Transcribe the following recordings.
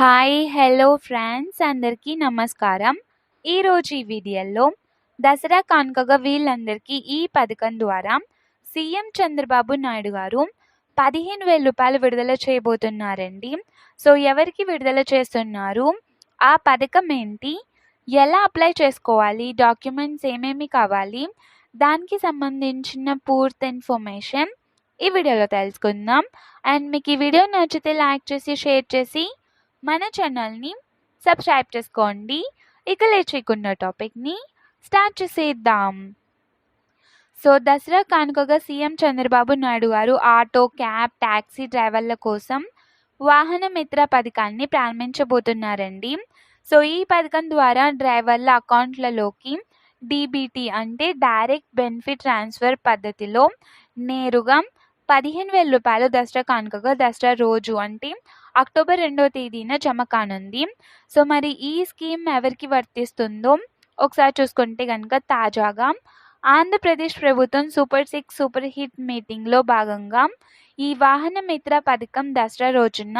Hi hello friends అందరికీ నమస్కారం. ఈరోజు ఈ వీడియోలో దసరా కానుకగా వీళ్ళందరికీ ఈ పథకం ద్వారా సీఎం చంద్రబాబు నాయుడు గారు పదిహేను వేల రూపాయలు విడుదల చేయబోతున్నారండి. సో ఎవరికి విడుదల చేస్తున్నారు? ఆ పథకం ఏంటి? ఎలా అప్లై చేసుకోవాలి? డాక్యుమెంట్స్ ఏమేమి కావాలి? దానికి సంబంధించిన పూర్తి ఇన్ఫర్మేషన్ ఈ వీడియోలో తెలుసుకుందాం. అండ్ మీకు ఈ వీడియో నచ్చితే లైక్ చేసి షేర్ చేసి మన ఛానల్ని సబ్స్క్రైబ్ చేసుకోండి. ఇక లేచేకున్న టాపిక్ని స్టార్ట్ చేసేద్దాం. సో దసరా కానుకగా సీఎం చంద్రబాబు నాయుడు గారు ఆటో క్యాబ్ ట్యాక్సీ డ్రైవర్ల కోసం వాహన మిత్ర పథకాన్ని ప్రారంభించబోతున్నారండి. సో ఈ పథకం ద్వారా డ్రైవర్ల అకౌంట్లలోకి డీబీటీ అంటే డైరెక్ట్ బెనిఫిట్ ట్రాన్స్ఫర్ పద్ధతిలో నేరుగా పదిహేను వేల రూపాయలు దసరా కానుకగా దసరా రోజు అంటే అక్టోబర్ రెండవ తేదీన జమ కానుంది. సో మరి ఈ స్కీమ్ ఎవరికి వర్తిస్తుందో ఒకసారి చూసుకుంటే కనుక తాజాగా ఆంధ్రప్రదేశ్ ప్రభుత్వం సూపర్ సిక్స్ సూపర్ హిట్ మీటింగ్లో భాగంగా ఈ వాహన మిత్ర పథకం దసరా రోజున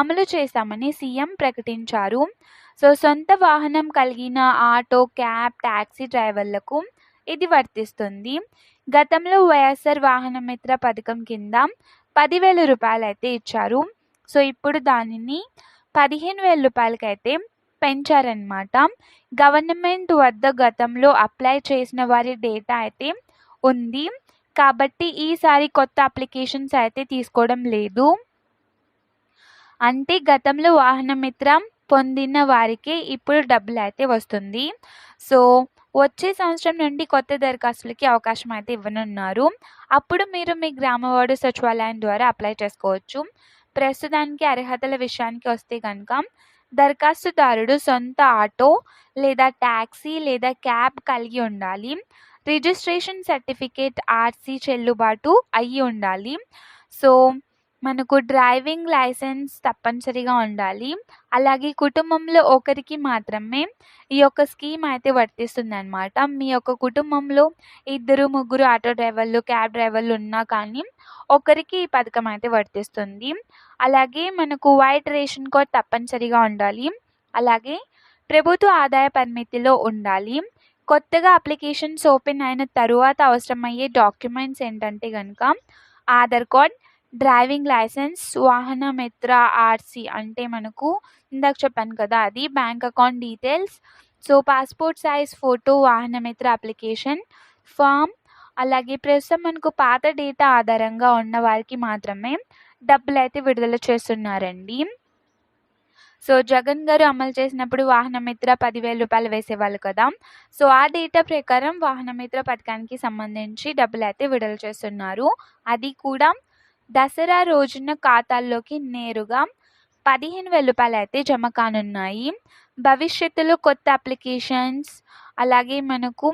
అమలు చేశామని సీఎం ప్రకటించారు. సో సొంత వాహనం కలిగిన ఆటో క్యాబ్ ట్యాక్సీ డ్రైవర్లకు ఇది వర్తిస్తుంది. గతంలో వైఎస్ఆర్ వాహన మిత్ర పథకం కింద పదివేల రూపాయలు అయితే ఇచ్చారు. సో ఇప్పుడు దానిని పదిహేను వేల రూపాయలకైతే పెంచారనమాట గవర్నమెంట్ వద్ద గతంలో అప్లై చేసిన వారి డేటా అయితే ఉంది. కాబట్టి ఈసారి కొత్త అప్లికేషన్స్ అయితే తీసుకోవడం లేదు. అంటే గతంలో వాహనమిత్ర పొందిన వారికి ఇప్పుడు డబ్బులు అయితే వస్తుంది. సో వచ్చే సంవత్సరం నుండి కొత్త దరఖాస్తులకి అవకాశం అయితే ఇవ్వనున్నారు. అప్పుడు మీరు మీ గ్రామవాడు సచివాలయం ద్వారా అప్లై చేసుకోవచ్చు. ప్రస్తుతానికి అర్హతల విషయానికి వస్తే కనుక దరఖాస్తుదారుడు సొంత ఆటో లేదా ట్యాక్సీ లేదా క్యాబ్ కలిగి ఉండాలి. రిజిస్ట్రేషన్ సర్టిఫికేట్ ఆర్సీ చెల్లుబాటు అయ్యి ఉండాలి. సో మనకు డ్రైవింగ్ లైసెన్స్ తప్పనిసరిగా ఉండాలి. అలాగే కుటుంబంలో ఒకరికి మాత్రమే ఈ యొక్క స్కీమ్ అయితే వర్తిస్తుంది అనమాట మీ యొక్క కుటుంబంలో ఇద్దరు ముగ్గురు ఆటో డ్రైవర్లు క్యాబ్ డ్రైవర్లు ఉన్నా కానీ ఒకరికి ఈ పథకం అయితే వర్తిస్తుంది. అలాగే మనకు వైట్ రేషన్ కార్డ్ తప్పనిసరిగా ఉండాలి. అలాగే ప్రభుత్వ ఆదాయ పరిమితిలో ఉండాలి. కొత్తగా అప్లికేషన్స్ ఓపెన్ అయిన తరువాత అవసరమయ్యే డాక్యుమెంట్స్ ఏంటంటే కనుక ఆధార్ కార్డ్ డ్రైవింగ్ లైసెన్స్ వాహన మిత్ర ఆర్సీ అంటే మనకు ఇందాక చెప్పాను కదా అది bank account details. So passport size photo Vahana Mitra application form అలాగే ప్రస్తుతం మనకు పాత డేటా ఆధారంగా ఉన్న వారికి మాత్రమే డబ్బులు అయితే విడుదల చేస్తున్నారండి. సో జగన్ గారు అమలు చేసినప్పుడు వాహన మిత్ర పదివేల రూపాయలు వేసేవాళ్ళు కదా. సో ఆ డేటా ప్రకారం వాహన మిత్ర పథకానికి సంబంధించి డబ్బులు అయితే విడుదల చేస్తున్నారు. అది కూడా దసరా రోజున ఖాతాల్లోకి నేరుగా పదిహేను వేల రూపాయలు అయితే జమ కానున్నాయి. భవిష్యత్తులో కొత్త అప్లికేషన్స్ అలాగే మనకు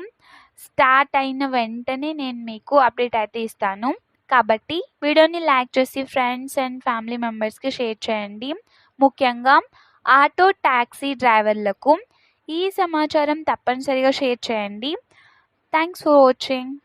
స్టార్ట్ అయిన వెంటనే నేను మీకు అప్డేట్ అయితే ఇస్తాను. కాబట్టి వీడియోని లైక్ చేసి ఫ్రెండ్స్ అండ్ ఫ్యామిలీ మెంబర్స్కి షేర్ చేయండి. ముఖ్యంగా ఆటో ట్యాక్సీ డ్రైవర్లకు ఈ సమాచారం తప్పనిసరిగా షేర్ చేయండి. Thanks for watching.